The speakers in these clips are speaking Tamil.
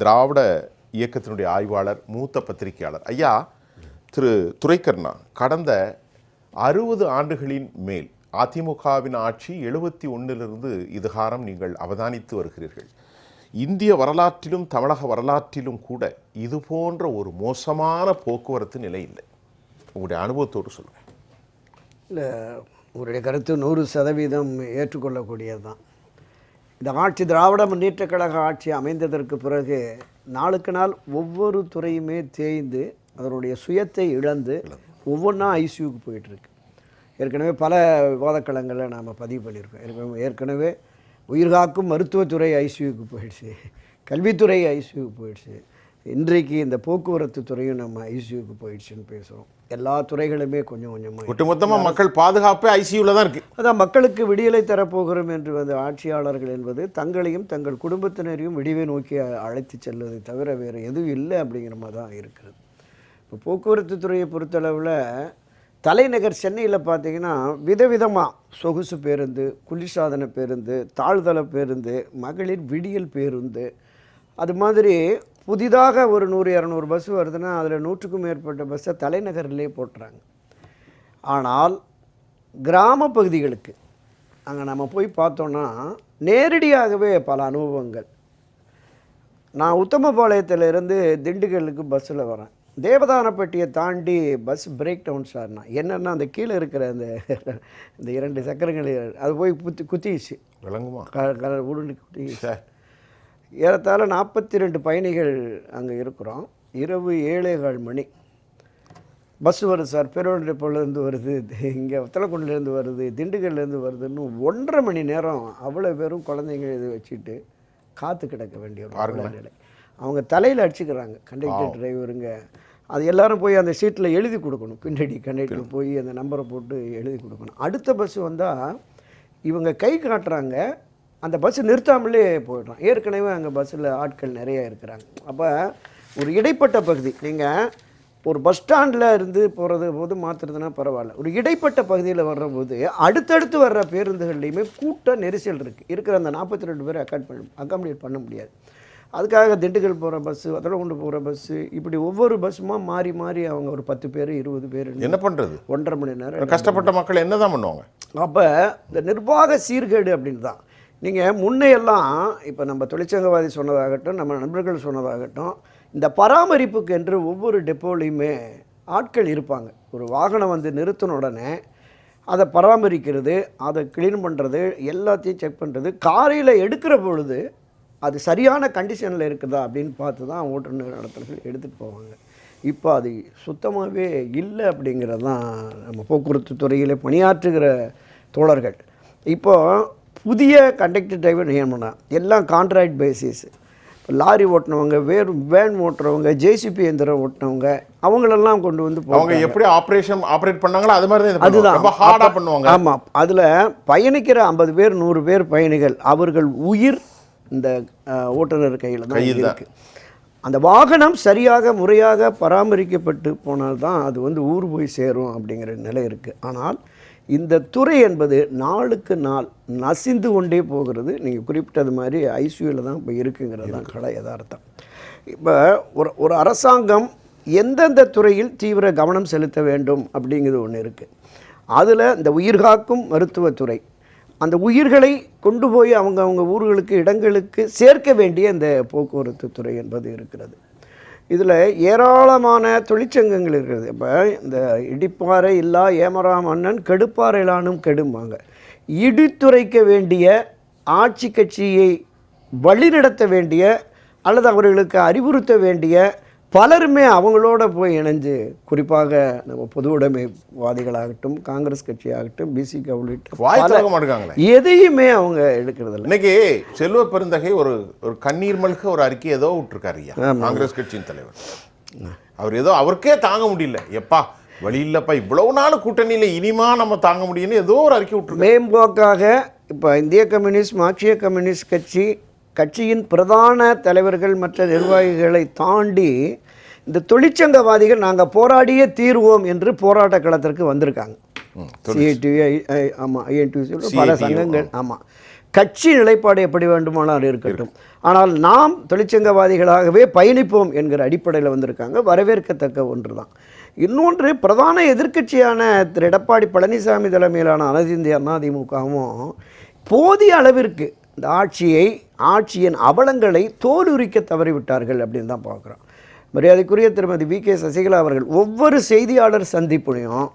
திராவிட இயக்கத்தினுடைய ஆய்வாளர் மூத்த பத்திரிகையாளர். ஐயா திரு துரைக்கர்ணா கடந்த அறுபது ஆண்டுகளின் மேல் அதிமுகவின் ஆட்சி எழுபத்தி ஒன்றிலிருந்து இதுகாரம் நீங்கள் அவதானித்து வருகிறீர்கள். இந்திய வரலாற்றிலும் தமிழக வரலாற்றிலும் கூட இது போன்ற ஒரு மோசமான போக்குவரத்து நிலை இல்லை. உங்களுடைய அனுபவத்தோடு சொல்லுங்கள் இல்லை உங்களுடைய கருத்து நூறு சதவீதம் ஏற்றுக்கொள்ளக்கூடியது தான் இந்த ஆட்சி திராவிட முன்னேற்றக் கழக ஆட்சி அமைந்ததற்கு பிறகு நாளுக்கு நாள் ஒவ்வொரு துறையுமே தேய்ந்து அதனுடைய சுயத்தை இழந்து ஒவ்வொன்றா ஐசியூக்கு போயிட்டுருக்கு. ஏற்கனவே பல விவாதக்களங்களை நாம் பதிவு பண்ணியிருக்கோம். ஏற்கனவே ஏற்கனவே உயிர்காக்கும் மருத்துவத்துறை ஐசியூக்கு போயிடுச்சு. கல்வித்துறை ஐசியூக்கு போயிடுச்சு. இன்றைக்கு இந்த போக்குவரத்து துறையும் நம்ம ஐசியூக்கு போயிடுச்சுன்னு பேசுகிறோம் எல்லா துறைகளுமே கொஞ்சம் கொஞ்சமாக ஒட்டுமொத்தமா மக்கள் பாதுகாப்பு ஐசியூல தான் இருக்கு. அதான் மக்களுக்கு விடியலை தரப்போகிறோம் என்று வந்த ஆட்சியாளர்கள் என்பது தங்களையும் தங்கள் குடும்பத்தினரையும் விடிவை நோக்கி அழைத்து செல்வதை தவிர வேறு எதுவும் இல்லை அப்படிங்கிற மாதிரி தான் இருக்கிறது. இப்போ போக்குவரத்து துறையை பொறுத்தளவில் தலைநகர் சென்னையில் பார்த்தீங்கன்னா விதவிதமாக சொகுசு பேருந்து குளிர்சாதன பேருந்து தாழ்தள பேருந்து மகளிர் விடியல் பேருந்து அது மாதிரி புதிதாக ஒரு நூறு இரநூறு பஸ் வருதுன்னா அதில் நூற்றுக்கும் மேற்பட்ட பஸ்ஸை தலைநகர்லேயே போட்டுறாங்க. ஆனால் கிராம பகுதிகளுக்கு அங்கே நம்ம போய் பார்த்தோன்னா நேரடியாகவே பல அனுபவங்கள். நான் உத்தமபாளையத்திலிருந்து திண்டுக்கல்லுக்கு பஸ்ஸில் வரேன். தேவதானப்பட்டியை தாண்டி பஸ் பிரேக் டவுன் சார்னா என்னென்னா அந்த கீழே இருக்கிற அந்த இந்த இரண்டு சக்கரங்கள் அது போய் குத்தி குத்திடுச்சு. விளங்குமா? உருண்டு குத்திடுச்சு. சார். ஏறத்தாழ நாற்பத்தி ரெண்டு பயணிகள் அங்கே இருக்கிறோம். இரவு ஏழே கால் மணி. பஸ் வருது சார். பெருவண்டிப்போலேருந்து வருது. இங்கே உத்தலக்குண்டிலேருந்து வருது. திண்டுக்கல்லேருந்து வருதுன்னு ஒன்றரை மணி நேரம் அவ்வளோ பேரும் குழந்தைங்க இது வச்சுட்டு காத்து கிடக்க வேண்டிய ஒரு. நிலை அவங்க தலையில் அடிச்சுக்கிறாங்க. கண்டக்டர் டிரைவருங்க அது எல்லாரும் போய் அந்த சீட்டில் எழுதி கொடுக்கணும். பின்னாடி கண்டக்டர் போய் அந்த நம்பரை போட்டு எழுதி கொடுக்கணும். அடுத்த பஸ் வந்தால் இவங்க கை காட்டுறாங்க. அந்த பஸ் நிறுத்தாமலே போயிடுறோம் ஏற்கனவே அங்கே பஸ்ஸில் ஆட்கள் நிறைய இருக்கிறாங்க. அப்போ ஒரு இடைப்பட்ட பகுதி நீங்கள் ஒரு பஸ் ஸ்டாண்டில் இருந்து போகிறது போது மாற்றுறதுனா பரவாயில்ல. ஒரு இடைப்பட்ட பகுதியில் வர்ற போது அடுத்தடுத்து வர்ற பேருந்துகள்லையுமே கூட்ட நெரிசல் இருக்குது இருக்கிற அந்த நாற்பத்தி ரெண்டு பேரை அக்காட் பண்ண அக்காமடேட் பண்ண முடியாது. அதுக்காக திண்டுக்கல் போகிற பஸ்ஸு கொண்டு போகிற பஸ்ஸு இப்படி ஒவ்வொரு பஸ்ஸுமா மாறி மாறி அவங்க ஒரு பத்து பேர் இருபது பேர் என்ன பண்றது? ஒன்றரை மணி நேரம் கஷ்டப்பட்ட மக்கள் என்னதான் பண்ணுவாங்க? அப்போ இந்த நிர்வாக சீர்கேடு அப்படின்னு தான் நீங்கள் முன்னையெல்லாம் இப்போ நம்ம தொழிற்சங்கவாதி சொன்னதாகட்டும் நம்ம நண்பர்கள் சொன்னதாகட்டும் இந்த பராமரிப்புக்கு என்று ஒவ்வொரு டெப்போலையுமே ஆட்கள் இருப்பாங்க. ஒரு வாகனம் வந்து நிறுத்தின உடனே அதை பராமரிக்கிறது அதை க்ளீன் பண்ணுறது எல்லாத்தையும் செக் பண்ணுறது காரையில் எடுக்கிற பொழுது அது சரியான கண்டிஷனில் இருக்குதா அப்படின்னு பார்த்து தான் ஓட்டுநர் நடத்துனர்கள் எடுத்துகிட்டு போவாங்க. இப்போ அது சுத்தமாகவே இல்லை அப்படிங்கிறது தான் நம்ம போக்குவரத்து துறையில் பணியாற்றுகிற தோழர்கள். இப்போ புதிய கண்டக்டர் டிரைவர் நியமனம் எல்லாம் கான்ட்ராக்ட் பேசிஸ் இப்போ லாரி ஓட்டினவங்க வேறு வேன் ஓட்டுறவங்க ஜேசிபி எந்திரம் ஓட்டினவங்க அவங்களெல்லாம் கொண்டு வந்து அவங்க. எப்படி ஆப்ரேஷன் ஆப்ரேட் பண்ணாங்களோ அது மாதிரி தான் அதுதான். பண்ணுவாங்க. ரொம்ப ஹார்டா பண்ணுவாங்க. ஆமாம் அதில் பயணிக்கிற ஐம்பது பேர் நூறு பேர் பயணிகள் அவர்கள் உயிர் இந்த ஓட்டுநர் கையில் தான் கையில் தான். இருக்கு. அந்த வாகனம் சரியாக முறையாக பராமரிக்கப்பட்டு போனால்தான் அது வந்து ஊர் போய் சேரும் அப்படிங்கிற நிலை இருக்குது ஆனால் இந்த துறை என்பது நாளுக்கு நாள் நசிந்து கொண்டே போகிறது. நீங்கள் குறிப்பிட்டது மாதிரி ஐசியூவில் தான் இப்போ இருக்குங்கிறது தான் கடை யதார்த்தம். இப்போ ஒரு ஒரு அரசாங்கம் எந்தெந்த துறையில் தீவிர கவனம் செலுத்த வேண்டும் அப்படிங்கிறது ஒன்று இருக்குது அதில் இந்த உயிர்காக்கும் மருத்துவத்துறை அந்த உயிர்களை கொண்டு போய் அவங்க அவங்க ஊர்களுக்கு இடங்களுக்கு சேர்க்க வேண்டிய இந்த போக்குவரத்து துறை என்பது இருக்கிறது. இதில் ஏராளமான தொழிற்சங்கங்கள் இருக்கிறது இப்போ இந்த இடிப்பாறை இல்லா ஏமரா மன்னன் கெடுப்பாறையிலானும் கெடும்பாங்க. இடித்துரைக்க வேண்டிய ஆட்சி கட்சியை வழிநடத்த வேண்டிய அல்லது அவர்களுக்கு அறிவுறுத்த வேண்டிய பலருமே அவங்களோட போய் இணைஞ்சு குறிப்பாக நம்ம பொது உடைமைவாதிகளாகட்டும் காங்கிரஸ் கட்சியாகட்டும் பிசிக உள்ளிட்ட எதையுமே அவங்க எடுக்கிறதில்ல. இன்னைக்கு செல்வ பெருந்தகை ஒரு ஒரு கண்ணீர் மல்க ஒரு அறிக்கை ஏதோ விட்டுருக்காரு காங்கிரஸ் கட்சியின் தலைவர். அவர் ஏதோ அவருக்கே தாங்க முடியல. எப்பா வழி இல்லப்பா இவ்வளவு நாள் கூட்டணியில இனிமா நம்ம தாங்க முடியும்னு ஏதோ ஒரு அறிக்கை விட்டுருக்காரு. மேம்போக்காக இப்போ இந்திய கம்யூனிஸ்ட் மார்க்சிய கம்யூனிஸ்ட் கட்சி கட்சியின் பிரதான தலைவர்கள் மற்ற நிர்வாகிகளை தாண்டி இந்த தொழிற்சங்கவாதிகள் நாங்கள் போராடியே தீர்வோம் என்று போராட்ட களத்திற்கு வந்திருக்காங்க. ம், சிஐடிவி ஆமாம் ஐஎன்டிசி பல சங்கங்கள் ஆமாம் கட்சி நிலைப்பாடு எப்படி வேண்டுமானாலும் இருக்கட்டும். ஆனால் நாம் தொழிற்சங்கவாதிகளாகவே பயணிப்போம் என்கிற அடிப்படையில் வந்திருக்காங்க. வரவேற்கத்தக்க ஒன்று தான் இன்னொன்று பிரதான எதிர்க்கட்சியான திரு எடப்பாடி பழனிசாமி தலைமையிலான அனைத்து இந்திய அண்ணா திமுகவும் போதிய அளவிற்கு இந்த ஆட்சியை ஆட்சியின் அவலங்களை தோலுரிக்க தவறிவிட்டார்கள் அப்படின்னு தான் பார்க்குறோம். மரியாதைக்குரிய திருமதி வி. கே. சசிகலா அவர்கள் ஒவ்வொரு செய்தியாளர் சந்திப்புலையும்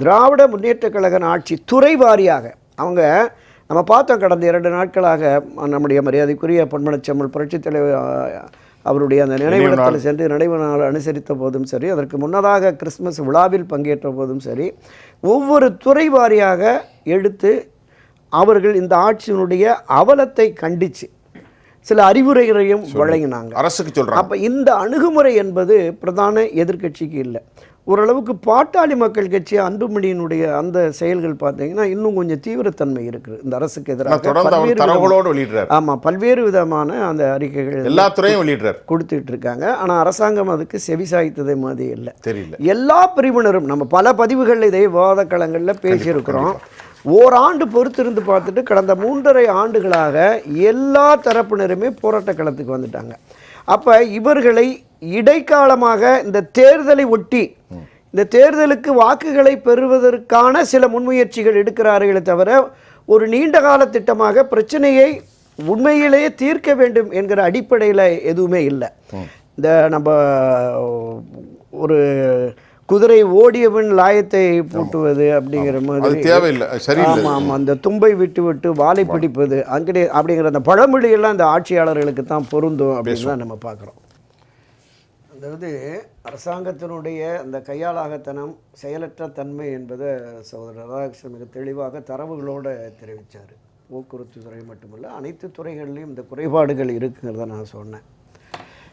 திராவிட முன்னேற்றக் கழக ஆட்சி துறை வாரியாக அவங்க நம்ம பார்த்தோம் கடந்த இரண்டு நாட்களாக நம்முடைய மரியாதைக்குரிய பொன்மனச்செம்மல் புரட்சித் தலைவர் அவருடைய அந்த நினைவிடத்தில் சென்று நினைவு நாள் அனுசரித்த போதும் சரி அதற்கு முன்னதாக கிறிஸ்மஸ் விழாவில் பங்கேற்ற போதும் சரி ஒவ்வொரு துறை வாரியாக எடுத்து அவர்கள் இந்த ஆட்சியினுடைய அவலத்தை கண்டித்து சில அறிவுரைகளையும் வழங்கினாங்க. அரசுக்கு சொல்றாங்க. அப்போ இந்த அணுகுமுறை என்பது பிரதான எதிர்க்கட்சிக்கு இல்லை. ஓரளவுக்கு பாட்டாளி மக்கள் கட்சி அன்புமணியினுடைய அந்த செயல்கள் பார்த்தீங்கன்னா இன்னும் கொஞ்சம் தீவிரத்தன்மை இருக்குது. இந்த அரசுக்கு எதிராக அவர் பல்வேறு விதமான- தரவுகளோடு வெளியிடுறார். ஆமா பல்வேறு விதமான அந்த அறிக்கைகள் எல்லா துறையும் வெளியிடுறார். கொடுத்துட்டு இருக்காங்க. ஆனா அரசாங்கம் அதுக்கு செவிசாய்த்ததே மாதிரி இல்லை. தெரியல. எல்லா பிரிவினரும் நம்ம பல பதிவுகளில் இதை விவாத களங்களில் பேசியிருக்கிறோம். ஓராண்டு பொறுத்திருந்து பார்த்துட்டு கடந்த மூன்றரை ஆண்டுகளாக எல்லா தரப்பினருமே போராட்ட களத்துக்கு வந்துட்டாங்க. அப்போ இவர்களை இடைக்காலமாக இந்த தேர்தலை ஒட்டி இந்த தேர்தலுக்கு வாக்குகளை பெறுவதற்கான சில முன்முயற்சிகள் எடுக்கிறார்களே தவிர ஒரு நீண்ட கால திட்டமாக பிரச்சனையை உண்மையிலேயே தீர்க்க வேண்டும் என்கிற அடிப்படையில் எதுவுமே இல்லை. இந்த நம்ம ஒரு குதிரை ஓடியவன் லாயத்தை பூட்டுவது அப்படிங்கிற மாதிரி தேவையில்லை. சரியில்லை. ஆமாம் ஆமாம் அந்த தும்பை விட்டு விட்டு வாலை பிடிப்பது அங்கே அப்படிங்கிற அந்த பழமொழியெல்லாம் அந்த ஆட்சியாளர்களுக்கு தான் பொருந்தும் அப்படின்னு தான் நம்ம பார்க்குறோம். அதாவது அரசாங்கத்தினுடைய அந்த கையாளாகத்தனம் செயலற்ற தன்மை என்பதை சகோதரர் ராதாகிருஷ்ணன் மிக தெளிவாக தரவுகளோடு தெரிவித்தார் போக்குவரத்து துறை மட்டுமல்ல அனைத்து துறைகள்லையும் இந்த குறைபாடுகள் இருக்குங்கிறத நான் சொன்னேன்.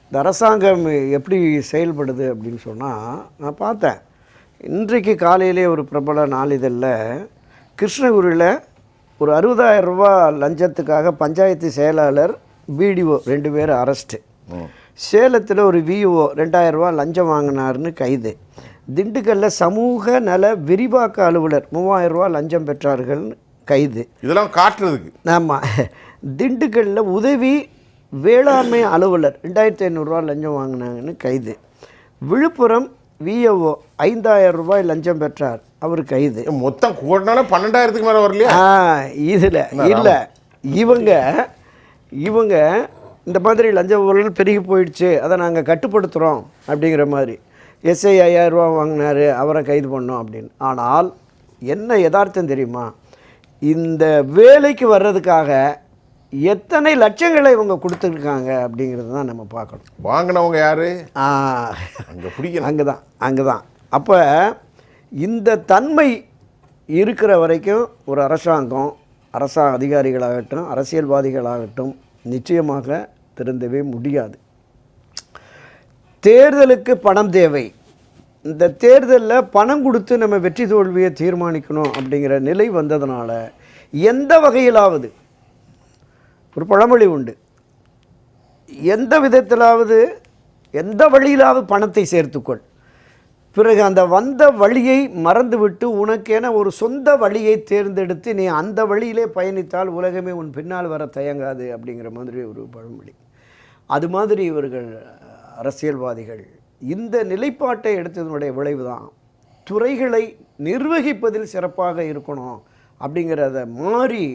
இந்த அரசாங்கம் எப்படி செயல்படுது அப்படின்னு சொன்னால் நான் பார்த்தேன். இன்றைக்கு காலையிலே ஒரு பிரபல நாளிதழில் கிருஷ்ணகிரியில் ஒரு அறுபதாயிரம் ரூபாய் லஞ்சத்துக்காக பஞ்சாயத்து செயலாளர் பிடிஓ ரெண்டு பேரும் அரெஸ்ட்டு சேலத்தில் ஒரு விஓ ரெண்டாயிரம் ரூபாய் லஞ்சம் வாங்கினாருன்னு கைது. திண்டுக்கல்லில் சமூக நல விரிவாக்க அலுவலர் மூவாயிரம் ரூபாய் லஞ்சம் பெற்றார்கள்னு கைது. இதெல்லாம் காட்டுறதுக்கு. ஆமாம் திண்டுக்கல்லில் உதவி வேளாண்மை அலுவலர் ரெண்டாயிரத்தி ஐநூறுரூவா லஞ்சம் வாங்கினாங்கன்னு கைது. விழுப்புரம் விஏஓ ஐந்தாயிரம் ரூபாய் லஞ்சம் பெற்றார். அவர் கைது. மொத்தம் கூடனால பன்னெண்டாயிரத்துக்கு மேல வரலையா? ஆ இதில் இல்லை. இவங்க இவங்க இந்த மாதிரி லஞ்ச ஊழல் பெருகி போயிடுச்சு. அதை நாங்கள் கட்டுப்படுத்துகிறோம் அப்படிங்கிற மாதிரி. எஸ்ஐ ஐயாயிரரூவா வாங்கினாரு அவரை கைது பண்ணோம் அப்படின்னு. ஆனால் என்ன யதார்த்தம் தெரியுமா? இந்த வேலைக்கு வர்றதுக்காக எத்தனை லட்சங்களை இவங்க கொடுத்துருக்காங்க அப்படிங்கிறது தான் நம்ம பார்க்கணும். வாங்கினவங்க யாரு? அங்க பிடிக்கணும் அங்கே தான் அங்கே தான் அப்போ இந்த தன்மை இருக்கிற வரைக்கும் ஒரு அரசாங்கம் அரசா அதிகாரிகளாகட்டும் அரசியல்வாதிகளாகட்டும் நிச்சயமாக திருந்தவே முடியாது. தேர்தலுக்கு பணம் தேவை. இந்த தேர்தலில் பணம் கொடுத்து நம்ம வெற்றி தோல்வியை தீர்மானிக்கணும் அப்படிங்கிற நிலை வந்ததுனால எந்த வகையிலாவது ஒரு பழமொழி உண்டு. எந்த விதத்திலாவது எந்த வழியிலாவது பணத்தை சேர்த்துக்கொள். பிறகு அந்த வந்த வழியை மறந்துவிட்டு உனக்கென ஒரு சொந்த வழியை தேர்ந்தெடுத்து நீ அந்த வழியிலே பயணித்தால் உலகமே உன் பின்னால் வர தயங்காது அப்படிங்கிற மாதிரி ஒரு பழமொழி. அது மாதிரி இவர்கள் அரசியல்வாதிகள் இந்த நிலைப்பாட்டை எடுத்ததனுடைய விளைவு தான் துறைகளை நிர்வகிப்பதில் சிறப்பாக இருக்கணும் அப்படிங்கிறத மாறி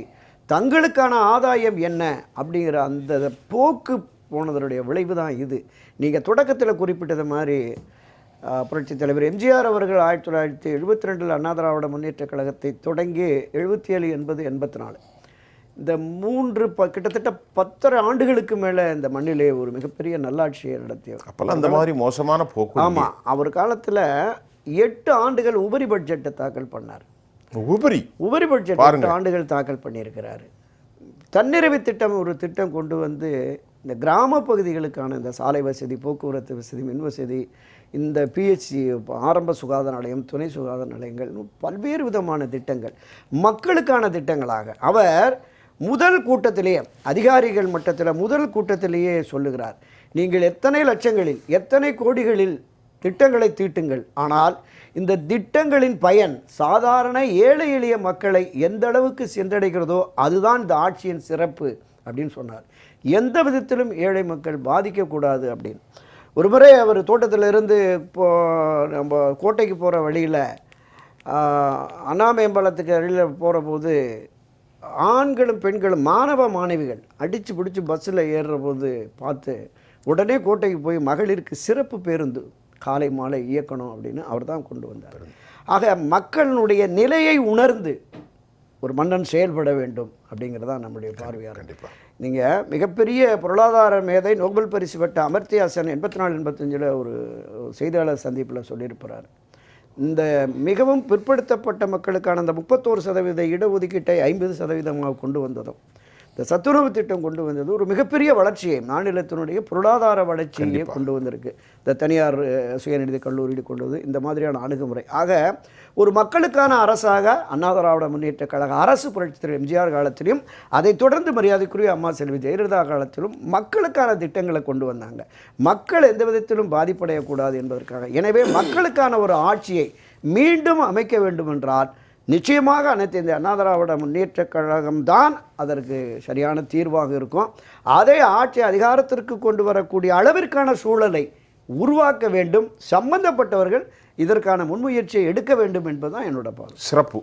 தங்களுக்கான ஆதாயம் என்ன அப்படிங்கிற அந்த போக்கு போனதனுடைய விளைவு தான் இது. நீங்கள் தொடக்கத்தில் குறிப்பிட்டது மாதிரி ஆஹ், புரட்சித் தலைவர் எம்ஜிஆர் அவர்கள் ஆயிரத்தி தொள்ளாயிரத்தி எழுபத்தி ரெண்டில் அண்ணா திராவிட முன்னேற்றக் கழகத்தை தொடங்கி எழுபத்தி ஏழு எண்பது எண்பத்தி நாலு இந்த மூன்று ப கிட்டத்தட்ட பத்தரை ஆண்டுகளுக்கு மேலே இந்த மண்ணிலே ஒரு மிகப்பெரிய நல்லாட்சியை நடத்தியவர். அப்பெல்லாம் அந்த மாதிரி மோசமான போக்கு ஆமாம் அவர் காலத்தில் எட்டு ஆண்டுகள் உபரி பட்ஜெட்டை தாக்கல் பண்ணார். உபரி. உபரி பட்ஜெட் எட்டு ஆண்டுகள் தாக்கல் பண்ணியிருக்கிறாரு. தன்னிறைவு திட்டம் ஒரு திட்டம் கொண்டு வந்து இந்த கிராம பகுதிகளுக்கான இந்த சாலை வசதி போக்குவரத்து வசதி மின் வசதி இந்த பிஹெச்சி ஆரம்ப சுகாதார நிலையம் துணை சுகாதார நிலையங்கள் பல்வேறு விதமான திட்டங்கள் மக்களுக்கான திட்டங்களாக. அவர் முதல் கூட்டத்திலேயே அதிகாரிகள் மட்டத்தில் முதல் கூட்டத்திலேயே சொல்லுகிறார். நீங்கள் எத்தனை லட்சங்களில் எத்தனை கோடிகளில் திட்டங்களை தீட்டுங்கள். ஆனால் இந்த திட்டங்களின் பயன் சாதாரண ஏழை எளிய மக்களை எந்த அளவுக்கு சென்றடைகிறதோ அதுதான் இந்த ஆட்சியின் சிறப்பு அப்படின்னு சொன்னார். எந்த விதத்திலும் ஏழை மக்கள் பாதிக்கக்கூடாது அப்படின்னு. ஒரு முறை அவர் தோட்டத்திலிருந்து இப்போ நம்ம கோட்டைக்கு போகிற வழியில் அண்ணாமேம்பாலத்துக்கு வழியில் போகிற போது ஆண்களும் பெண்களும் மாணவ மாணவிகள் அடித்து பிடிச்சி பஸ்ஸில் ஏறுற போது பார்த்து உடனே கோட்டைக்கு போய் மகளிருக்கு சிறப்பு பேருந்து காலை மாலை இயக்கணும் அப்படின்னு அவர் தான் கொண்டு வந்தார். ஆக மக்களுடைய நிலையை உணர்ந்து ஒரு மன்னன் செயல்பட வேண்டும் அப்படிங்கிறது தான் நம்முடைய பார்வையாக கண்டிப்பா. நீங்கள் மிகப்பெரிய பொருளாதார மேதை நோபல் பரிசு பெற்ற அமர்த்தியா சென் எண்பத்தி நாலு எண்பத்தஞ்சில் ஒரு செய்தியாளர் சந்திப்பில் சொல்லியிருக்கிறார் இந்த மிகவும் பிற்படுத்தப்பட்ட மக்களுக்கான அந்த முப்பத்தோரு சதவீத இடஒதுக்கீட்டை ஐம்பது சதவீதமாக கொண்டு வந்ததும் இந்த சத்துணவு திட்டம் கொண்டு வந்தது ஒரு மிகப்பெரிய வளர்ச்சியை மாநிலத்தினுடைய பொருளாதார வளர்ச்சியை கொண்டு வந்திருக்கு. இந்த தனியார் சுயநிதி கல்லூரியில் கொண்டு வந்து இந்த மாதிரியான அணுகுமுறை. ஆக ஒரு மக்களுக்கான அரசாக அண்ணா திராவிட முன்னேற்ற கழக அரசு புரட்சித் தலைவர் எம்ஜிஆர் காலத்திலும் அதைத் தொடர்ந்து மரியாதைக்குரிய அம்மா செல்வி ஜெயலலிதா காலத்திலும் மக்களுக்கான திட்டங்களை கொண்டு வந்தாங்க. மக்கள் எந்த விதத்திலும் பாதிப்படையக்கூடாது என்பதற்காக. எனவே மக்களுக்கான ஒரு ஆட்சியை மீண்டும் அமைக்க வேண்டும் என்றால் நிச்சயமாக அனைத்து இந்த அண்ணா திராவிட முன்னேற்ற கழகம்தான் அதற்கு சரியான தீர்வாக இருக்கும். அதை ஆட்சி அதிகாரத்திற்கு கொண்டு வரக்கூடிய அளவிற்கான சூழலை உருவாக்க வேண்டும். சம்பந்தப்பட்டவர்கள் இதற்கான முன்முயற்சியை எடுக்க வேண்டும் என்பதுதான் என்னோட பார்வை. சிறப்பு.